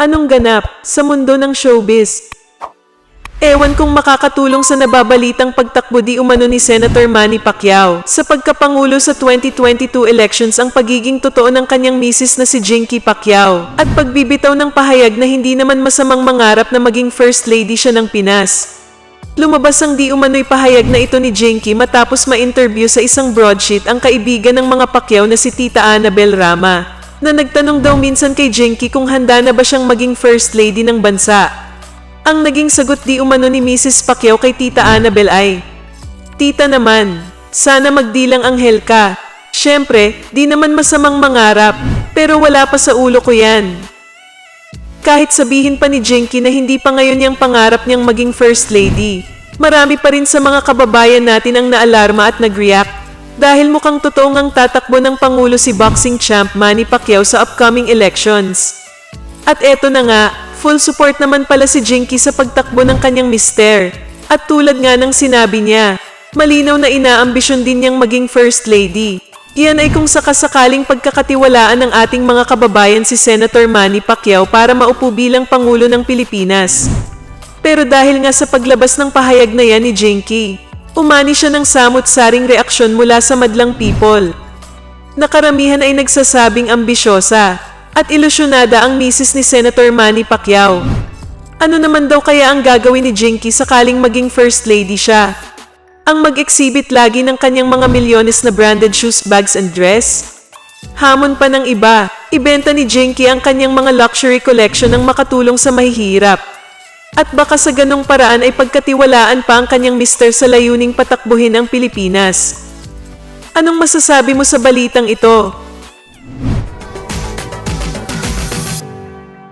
Anong ganap sa mundo ng showbiz? Ewan kung makakatulong sa nababalitang pagtakbo di umano ni Senator Manny Pacquiao sa pagkapangulo sa 2022 elections ang pagiging totoo ng kanyang misis na si Jinky Pacquiao at pagbibitaw ng pahayag na hindi naman masamang mangarap na maging First Lady siya ng Pinas. Lumabas ang di umano'y pahayag na ito ni Jinky matapos ma-interview sa isang broadsheet ang kaibigan ng mga Pacquiao na si Tita Annabel Rama na nagtanong daw minsan kay Jinky kung handa na ba siyang maging First Lady ng bansa. Ang naging sagot di umano ni Mrs. Pacquiao kay Tita Annabel ay, Tita naman, sana magdilang anghel ka. Siyempre, di naman masamang mangarap, pero wala pa sa ulo ko yan. Kahit sabihin pa ni Jinky na hindi pa ngayon yung pangarap niyang maging First Lady, marami pa rin sa mga kababayan natin ang naalarma at nag-react dahil mukhang totoong ang tatakbo ng Pangulo si boxing champ Manny Pacquiao sa upcoming elections. At eto na nga, full support naman pala si Jinky sa pagtakbo ng kanyang mister. At tulad nga ng sinabi niya, malinaw na inaambisyon din niyang maging First Lady. Iyan ay kung sakasakaling pagkakatiwalaan ng ating mga kababayan si Senator Manny Pacquiao para maupo bilang Pangulo ng Pilipinas. Pero dahil nga sa paglabas ng pahayag na yan ni Jinky, umani siya ng samot-saring reaksyon mula sa madlang people. Nakaramihan ay nagsasabing ambisyosa at ilusyonada ang misis ni Senator Manny Pacquiao. Ano naman daw kaya ang gagawin ni Jinky sakaling maging First Lady siya? Ang mag-exhibit lagi ng kanyang mga milyones na branded shoes, bags and dress? Hamon pa ng iba, ibenta ni Jinky ang kanyang mga luxury collection ng makatulong sa mahihirap. At baka sa ganong paraan ay pagkatiwalaan pa ang kanyang mister sa layuning patakbuhin ang Pilipinas. Anong masasabi mo sa balitang ito?